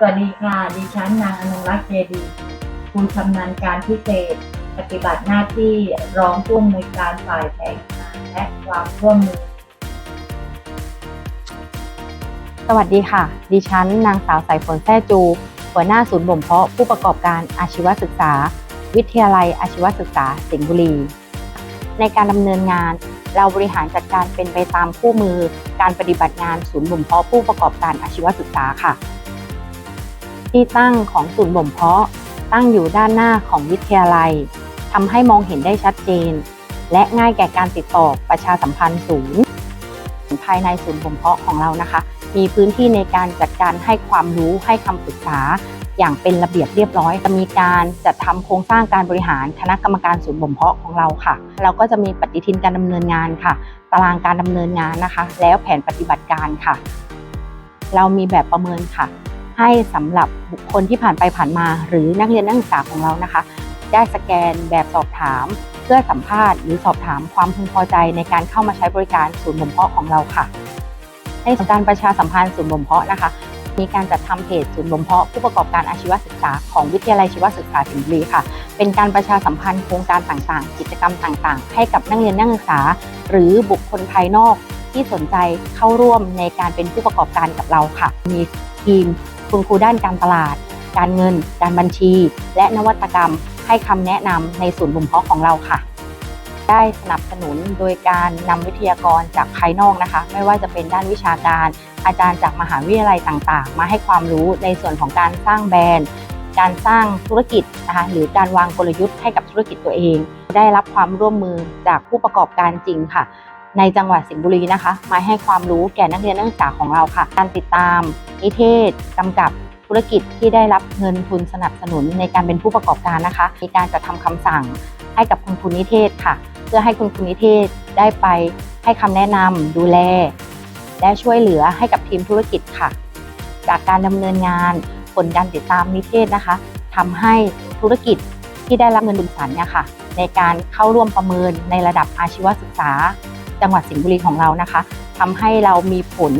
สวัสดีค่ะ ดิฉันนางอนงรักษ์เจดีครูชำนาญการพิเศษ ปฏิบัติหน้าที่รองผู้อำนวยการฝ่ายแผนงานและความร่วมมือ สวัสดีค่ะ ดิฉันนางสาวสายฝนแท้จู หัวหน้าศูนย์บ่มเพาะผู้ประกอบการอาชีวศึกษา วิทยาลัยอาชีวศึกษาสิงห์บุรี ในการดำเนินงานเราบริหารจัดการเป็นไปตามคู่มือ การปฏิบัติงานศูนย์บ่มเพาะผู้ประกอบการอาชีวศึกษาค่ะ ที่ตั้งของศูนย์บ่มเพาะ ตั้งอยู่ด้านหน้าของวิทยาลัยทำให้มองเห็นได้ชัดเจน และง่ายแก่การติดต่อประชาสัมพันธ์ศูนย์ภายในศูนย์บ่มเพาะของเรานะคะ มีพื้นที่ในการจัดการให้ความรู้ให้คำปรึกษา อย่างเป็นระเบียบเรียบร้อย จะมีการจัดทำโครงสร้างการบริหารคณะกรรมการศูนย์บ่มเพาะของเราค่ะ เราก็จะมีปฏิทินการดำเนินงานค่ะ ตารางการดำเนินงานนะคะ แล้วแผนปฏิบัติการค่ะ เรามีแบบประเมินค่ะ ให้สำหรับบุคคลที่ผ่านไปผ่านมา หรือนักเรียนนักศึกษาของเรานะคะ ได้สแกนแบบสอบถาม เพื่อสัมภาษณ์หรือสอบถามความพึงพอใจในการเข้ามาใช้บริการศูนย์บ่มเพาะของเราค่ะ ในส่วนการประชาสัมพันธ์ศูนย์บ่มเพาะนะคะ มีการจัดทำเพจศูนย์บ่มเพาะผู้ประกอบการอาชีวศึกษาของวิทยาลัยชีวศึกษาสิงห์บุรีค่ะ เป็นการประชาสัมพันธ์โครงการต่างๆ กิจกรรมต่างๆ ให้กับนักเรียนนักศึกษา หรือบุคคลภายนอกที่สนใจเข้าร่วมในการเป็นผู้ประกอบการกับเราค่ะ มีทีม คุณครูด้านการตลาด การเงิน การบัญชี และนวัตกรรม ให้คำแนะนำในศูนย์บ่มเพาะของเราค่ะ ได้สนับสนุนโดยการนำวิทยากรจากภายนอกนะคะ ไม่ว่าจะเป็นด้านวิชาการ อาจารย์จากมหาวิทยาลัยต่างๆ มาให้ความรู้ในส่วนของการสร้างแบรนด์การสร้างธุรกิจนะคะหรือการวางกลยุทธ์ให้กับธุรกิจตัวเอง ได้รับความร่วมมือจากผู้ประกอบการจริงค่ะ ในจังหวัดสิงห์บุรีนะคะ มาให้ความรู้แก่นักเรียนนักศึกษาของเราค่ะ การติดตามนิเทศกำกับธุรกิจที่ได้รับเงินทุนสนับสนุนในการเป็นผู้ประกอบการนะคะ มีการจัดทำคำสั่งให้กับคุณครูนิเทศค่ะ เพื่อให้คุณครูนิเทศได้ไปให้คำแนะนำดูแล และช่วยเหลือให้กับทีมธุรกิจค่ะ จากการดำเนินงานผลการติดตามนิเทศนะคะทำให้ธุรกิจที่ได้รับเงินดุลสันเนี่ยค่ะ ในการเข้าร่วมประเมินในระดับอาชีวศึกษา จังหวัดสิงห์บุรีของเรานะคะทำให้เรามีผล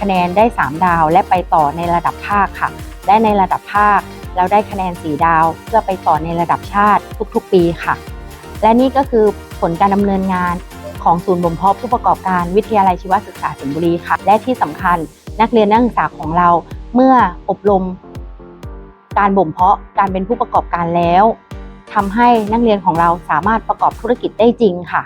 คะแนนได้ 3 ดาว และไปต่อในระดับภาคค่ะ และในระดับภาคเราได้คะแนน 4 ดาว เพื่อไปต่อในระดับชาติทุกๆ ปีค่ะ และนี่ก็คือผลการดำเนินงานของศูนย์บ่มเพาะผู้ประกอบการวิทยาลัยชีวศึกษาสิงห์บุรีค่ะ และที่สำคัญนักเรียนนักศึกษาของเราเมื่ออบรม การบ่มเพาะการเป็นผู้ประกอบการแล้วทำให้นักเรียนของเราสามารถประกอบธุรกิจได้จริงค่ะ